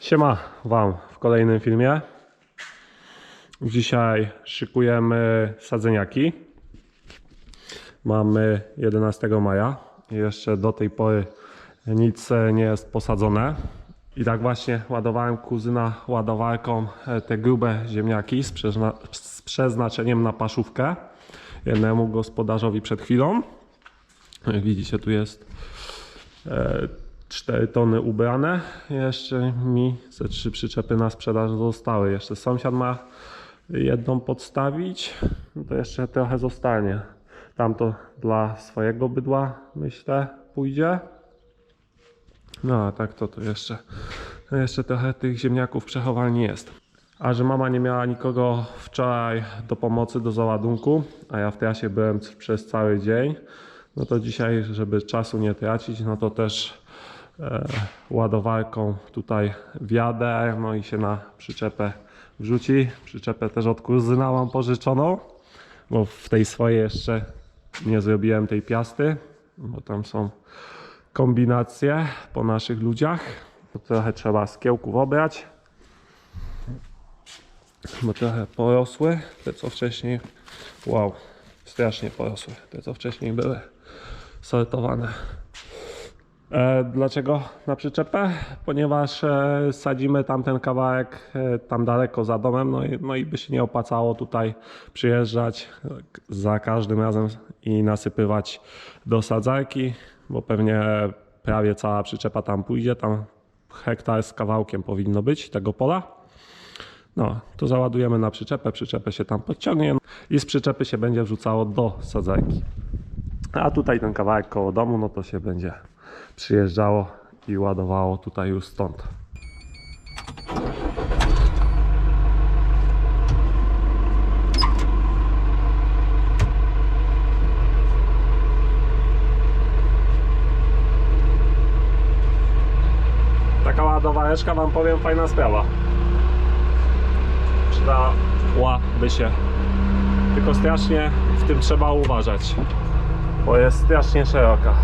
Siema Wam w kolejnym filmie. Dzisiaj szykujemy sadzeniaki. Mamy 11 maja. Jeszcze do tej pory nic e, nie jest posadzone. I tak właśnie ładowałem kuzyna ładowarką e, te grube ziemniaki z, przezna- z przeznaczeniem na paszówkę jednemu gospodarzowi przed chwilą. Jak widzicie, tu jest 4 tony ubrane. Jeszcze mi ze trzy przyczepy na sprzedaż zostały. Jeszcze sąsiad ma jedną podstawić. No To jeszcze trochę zostanie. Tamto dla swojego bydła myślę pójdzie. No a tak to, to jeszcze, jeszcze trochę tych ziemniaków przechowalni jest. A że mama nie miała nikogo wczoraj do pomocy, do załadunku, a ja w trasie byłem przez cały dzień, no to dzisiaj, żeby czasu nie tracić, no to też ładowarką tutaj wjadę, no i się na przyczepę wrzuci. Przyczepę też od kuzyna mam pożyczoną, bo w tej swojej jeszcze nie zrobiłem tej piasty, bo tam są kombinacje po naszych ludziach. Trochę trzeba z kiełków obrać, bo trochę porosły, te co wcześniej, wow, strasznie porosły, te co wcześniej były sortowane. E, Dlaczego na przyczepę? Ponieważ e, sadzimy tamten kawałek e, tam daleko za domem, no i, no i by się nie opłacało tutaj przyjeżdżać za każdym razem i nasypywać do sadzarki, bo pewnie prawie cała przyczepa tam pójdzie, tam hektar z kawałkiem powinno być tego pola. No, to załadujemy na przyczepę, przyczepę się tam podciągnie i z przyczepy się będzie wrzucało do sadzarki. A tutaj ten kawałek koło domu, no to się będzie przyjeżdżało i ładowało tutaj już stąd. Taka ładowareczka wam powiem fajna sprawa. Przydałaby się. Tylko strasznie w tym trzeba uważać bo jest strasznie szeroka.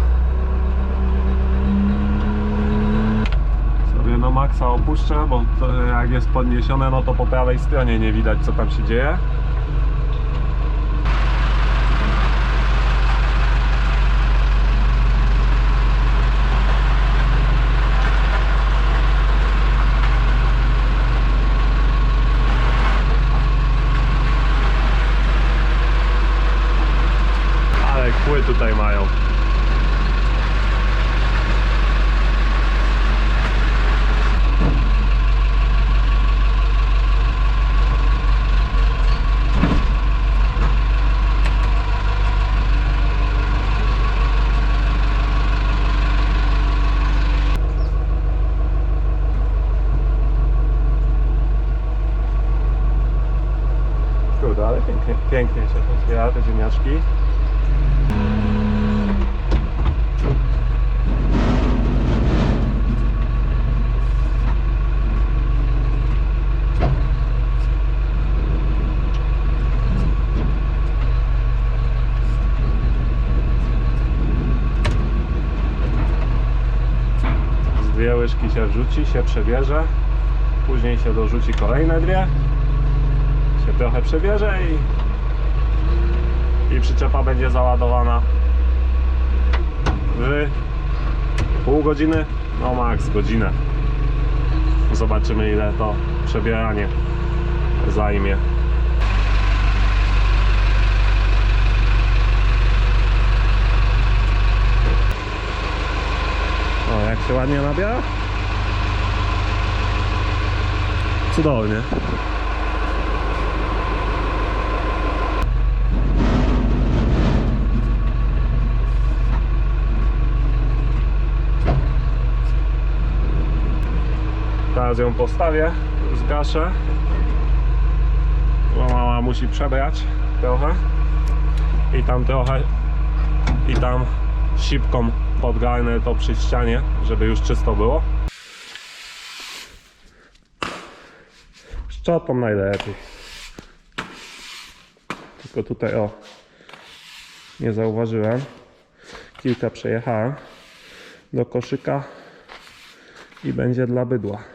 Na maksa opuszczę, bo to jak jest podniesione, no to po prawej stronie nie widać co tam się dzieje. Ale kły tutaj mają. Kurde, ale pięknie, pięknie się to zbiera, te ziemniaczki. Dwie łyżki się wrzuci, się przebierze, później się dorzuci kolejne dwie, się trochę przebierze i, i przyczepa będzie załadowana w pół godziny, no max godzinę. Zobaczymy ile to przebieranie zajmie. O, jak się ładnie nabiera? Cudownie. Teraz ją postawię, zgaszę. Bo mama musi przebrać trochę. I tam trochę, i tam sipką podgarnę to przy ścianie, żeby już czysto było. Szczotą najlepiej. Tylko tutaj o, nie zauważyłem. Kilka przejechałem do koszyka i będzie dla bydła.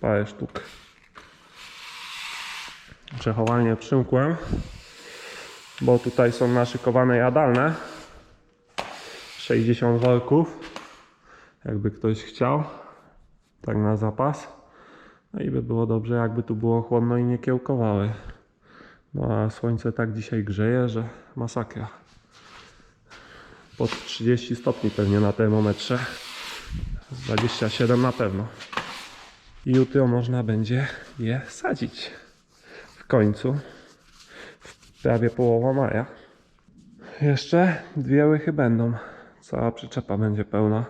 Parę sztuk. Przechowanie przymkłem, bo tutaj są naszykowane jadalne. 60 worków, jakby ktoś chciał, tak na zapas. No i by było dobrze, jakby tu było chłodno i nie kiełkowały. No a słońce tak dzisiaj grzeje, że masakra. Pod 30 stopni pewnie na termometrze. Z 27 na pewno. I jutro można będzie je sadzić. W końcu. W prawie połowa maja. Jeszcze dwie łychy będą. Cała przyczepa będzie pełna.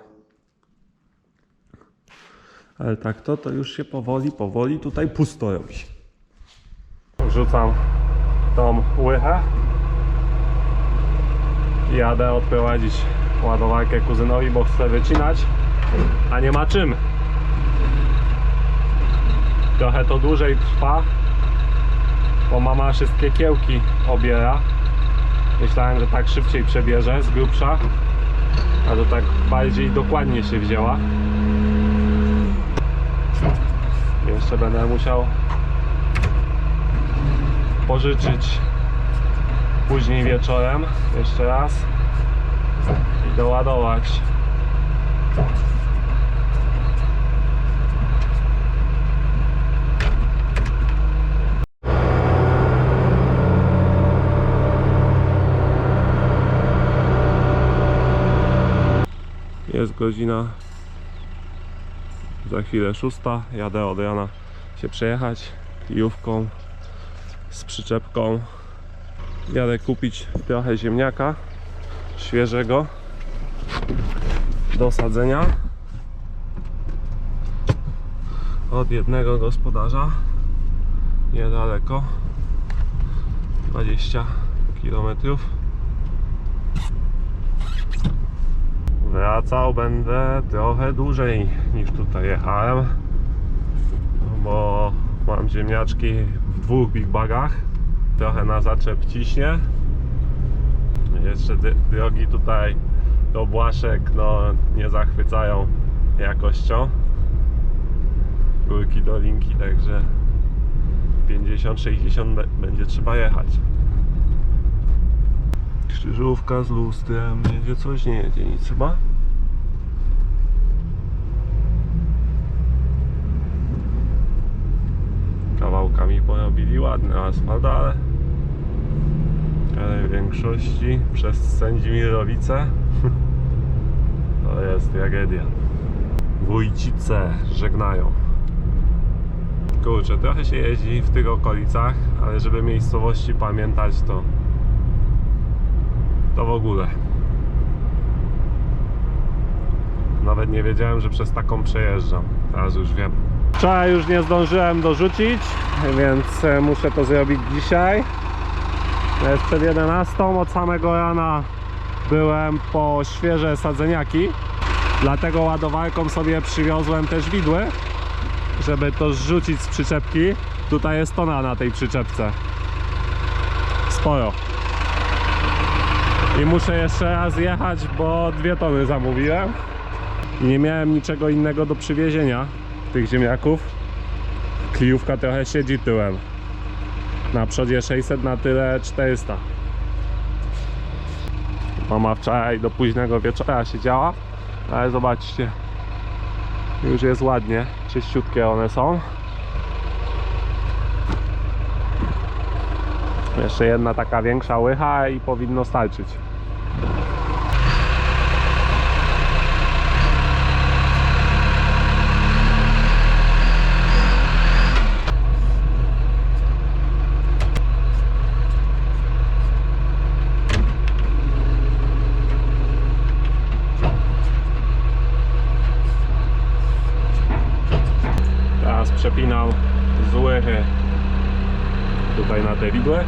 Ale tak to, to już się powoli, powoli tutaj pusto robi. Wrzucam tą łychę. Jadę odprowadzić ładowarkę kuzynowi, bo chcę wycinać, a nie ma czym. Trochę to dłużej trwa, bo mama wszystkie kiełki obiera. Myślałem, że tak szybciej przebierze z grubsza, a to tak bardziej dokładnie się wzięła. Jeszcze będę musiał pożyczyć później wieczorem jeszcze raz i doładować. Jest godzina za chwilę szósta. Jadę od rana się przejechać kijówką z przyczepką. Jadę kupić trochę ziemniaka świeżego do sadzenia od jednego gospodarza niedaleko 20 km wracał będę trochę dłużej niż tutaj jechałem bo mam ziemniaczki w dwóch big bagach. Trochę na zaczep ciśnie. Jeszcze drogi tutaj do Błaszek no, nie zachwycają jakością. Górki dolinki także 50-60 be- będzie trzeba jechać krzyżówka z lustrem jedzie coś nie jedzie nic chyba kawałkami porobili ładny asfalt, ale, ale w większości przez Sędzimirowice to jest tragedia. Wójcice żegnają. Kurczę, trochę się jeździ w tych okolicach, ale żeby miejscowości pamiętać to to w ogóle. Nawet nie wiedziałem, że przez taką przejeżdżam. Teraz już wiem. Wczoraj już nie zdążyłem dorzucić, więc e, muszę to zrobić dzisiaj. Jest przed 11, od samego rana byłem po świeże sadzeniaki. Dlatego ładowarką sobie przywiozłem też widły, żeby to zrzucić z przyczepki. Tutaj jest tona na tej przyczepce. Sporo. I muszę jeszcze raz jechać, bo dwie tony zamówiłem. I nie miałem niczego innego do przywiezienia tych ziemniaków. Kliówka trochę siedzi tyłem. Na przodzie 600, na tyle 400. Mama wczoraj do późnego wieczora siedziała, ale zobaczcie, już jest ładnie, czyściutkie one są. Jeszcze jedna taka większa łycha i powinno starczyć. Teraz przepinam z łychy tutaj na te widły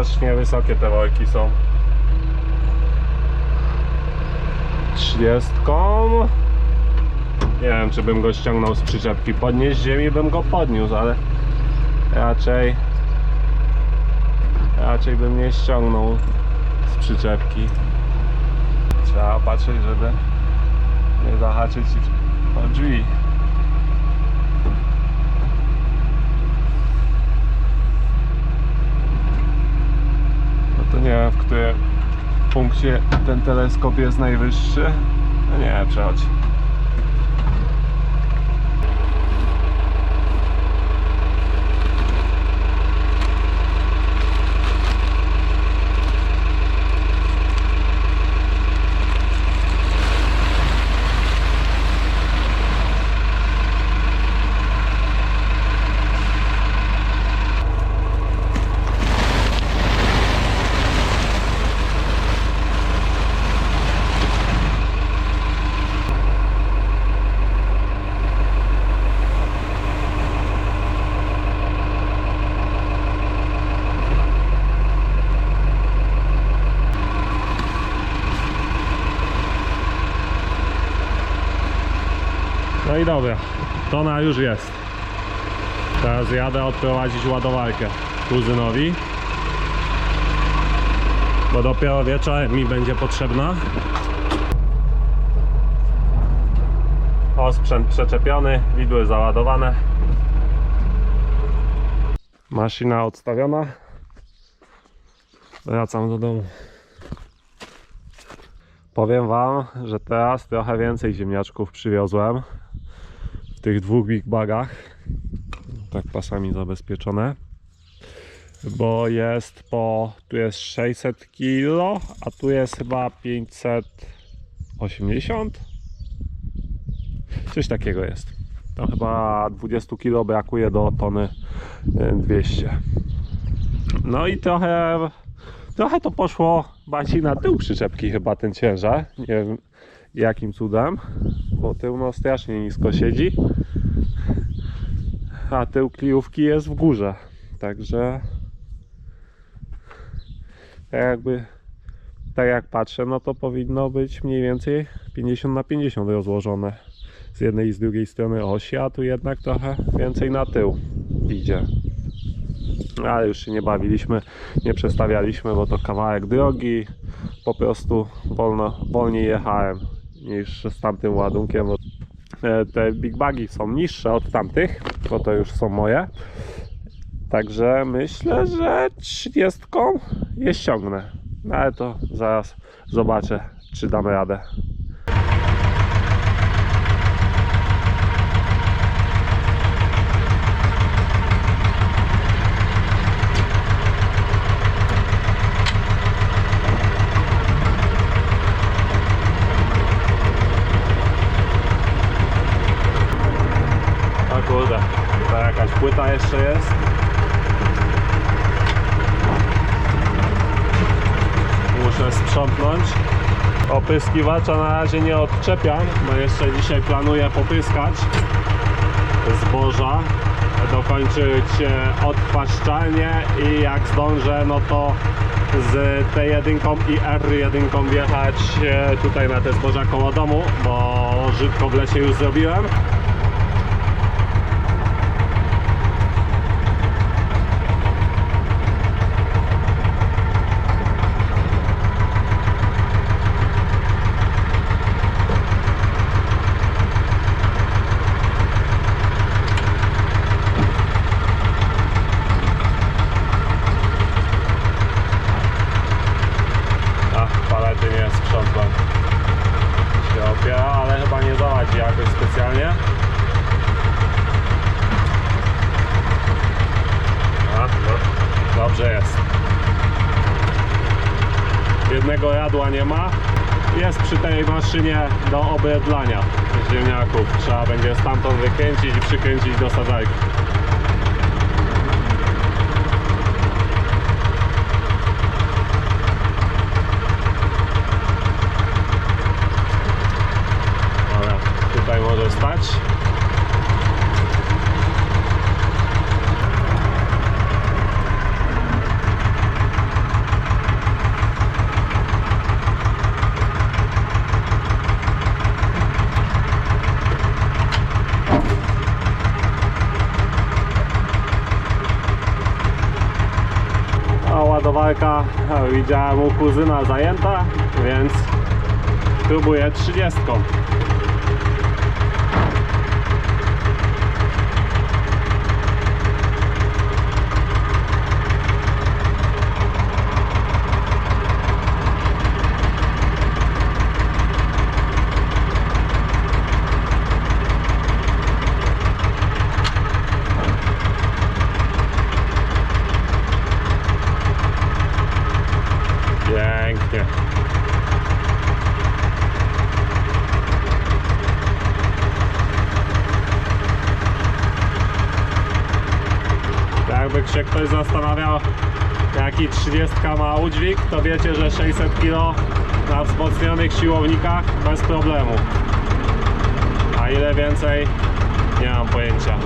strasznie wysokie te walki są. Trzydziestką. Nie wiem, czy bym go ściągnął z przyczepki. Podnieść z ziemi bym go podniósł, ale raczej raczej bym nie ściągnął z przyczepki. Trzeba patrzeć, żeby nie zahaczyć o drzwi. No to nie wiem, w którym punkcie ten teleskop jest najwyższy. No nie, przechodź. No i dobra, tona już jest. Teraz jadę odprowadzić ładowarkę kuzynowi. Bo dopiero wieczorem mi będzie potrzebna. O, sprzęt przeczepiony, widły załadowane. Maszyna odstawiona. Wracam do domu. Powiem Wam, że teraz trochę więcej ziemniaczków przywiozłem w tych dwóch big bagach. Tak pasami zabezpieczone. Bo jest po. Tu jest 600 kg, a tu jest chyba 580. Coś takiego jest. To chyba 20 kg brakuje do tony y, 200. No i trochę Trochę to poszło bardziej na tył przyczepki chyba ten ciężar. Nie wiem jakim cudem, bo tył no strasznie nisko siedzi. A tył kliówki jest w górze. Także tak jakby tak jak patrzę, no to powinno być mniej więcej 50 na 50 rozłożone z jednej i z drugiej strony osi, a tu jednak trochę więcej na tył idzie ale już się nie bawiliśmy, nie przestawialiśmy, bo to kawałek drogi, po prostu wolno, wolniej jechałem niż z tamtym ładunkiem. e, Te big bagi są niższe od tamtych, bo to już są moje. Także myślę, że 30 je ściągnę. No ale to zaraz zobaczę, czy damy radę. O kurde, tutaj jeszcze jest. Muszę sprzątnąć. Opryskiwacza na razie nie odczepiam, bo jeszcze dzisiaj planuję popyskać zboża, dokończyć e, odpaszczalnię i jak zdążę, no to z T1 i R1 wjechać e, tutaj na te zboża koło domu, bo żytko w lesie już zrobiłem. A, palety nie sprzątłem. Się opiera, ale chyba nie zawadzi jakoś specjalnie. A, no, dobrze jest. Jednego jadła nie ma. Jest przy tej maszynie do obydlania ziemniaków. Trzeba będzie stamtąd wykręcić i przykręcić do sadzajki. Dobra, tutaj może stać. Ładowarka widziałem u kuzyna zajęta, więc próbuję 30. Pięknie. Jakby się ktoś zastanawiał, jaki 30 ma udźwig, to wiecie, że 600 kg na wzmocnionych siłownikach bez problemu. A ile więcej, nie mam pojęcia.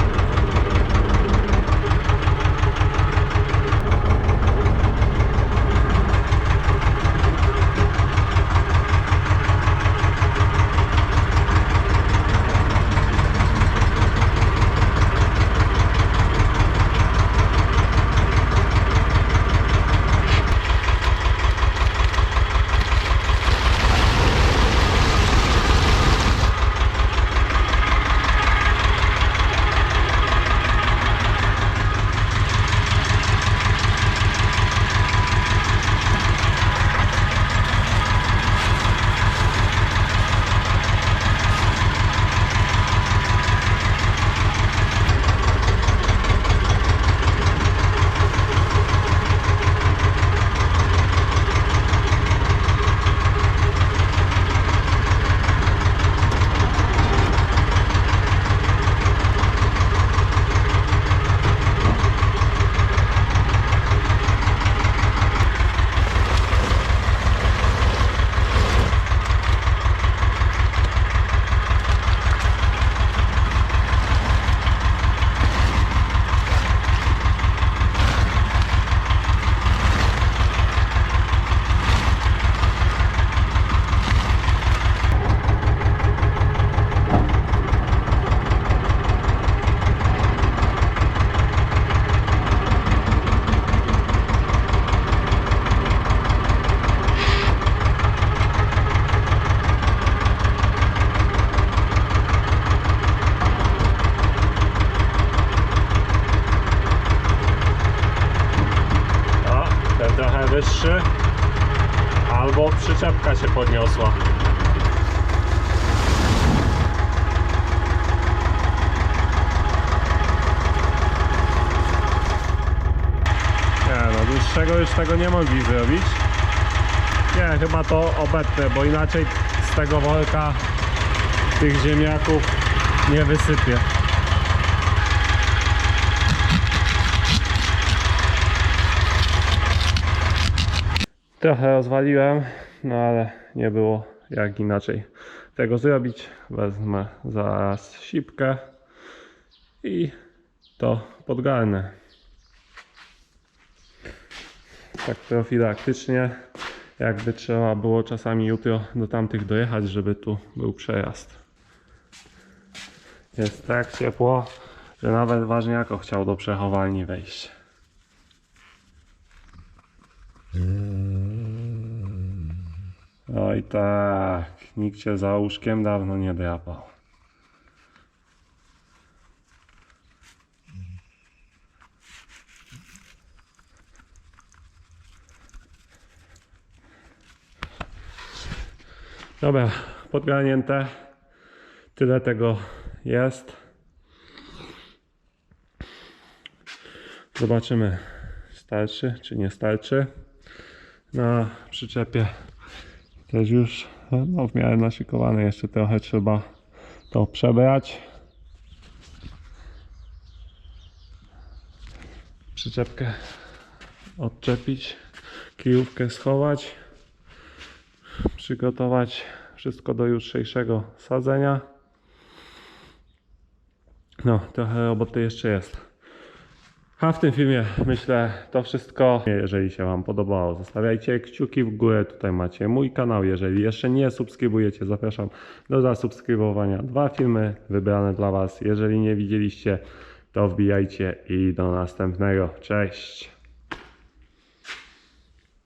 Się podniosła. Nie no, dłuższego już tego nie mogli zrobić. Nie, chyba to obetnę, bo inaczej z tego worka tych ziemniaków nie wysypię. Trochę rozwaliłem, no ale nie było jak inaczej tego zrobić. Wezmę zaraz sipkę i to podgarnę. Tak profilaktycznie, jakby trzeba było czasami jutro do tamtych dojechać, żeby tu był przejazd. Jest tak ciepło, że nawet ważniako chciał do przechowalni wejść. Oj tak, nikt cię za łóżkiem dawno nie drapał. Dobra, podgarnięte. Tyle tego jest. Zobaczymy, starczy czy nie starczy. Na przyczepie też już no, w miarę naszykowane. Jeszcze trochę trzeba to przebrać. Przyczepkę odczepić, kijówkę schować, przygotować wszystko do jutrzejszego sadzenia. No, trochę roboty jeszcze jest. A w tym filmie myślę to wszystko. Jeżeli się Wam podobało, zostawiajcie kciuki w górę. Tutaj macie mój kanał. Jeżeli jeszcze nie subskrybujecie, zapraszam do zasubskrybowania. Dwa filmy wybrane dla Was. Jeżeli nie widzieliście, to wbijajcie i do następnego. Cześć!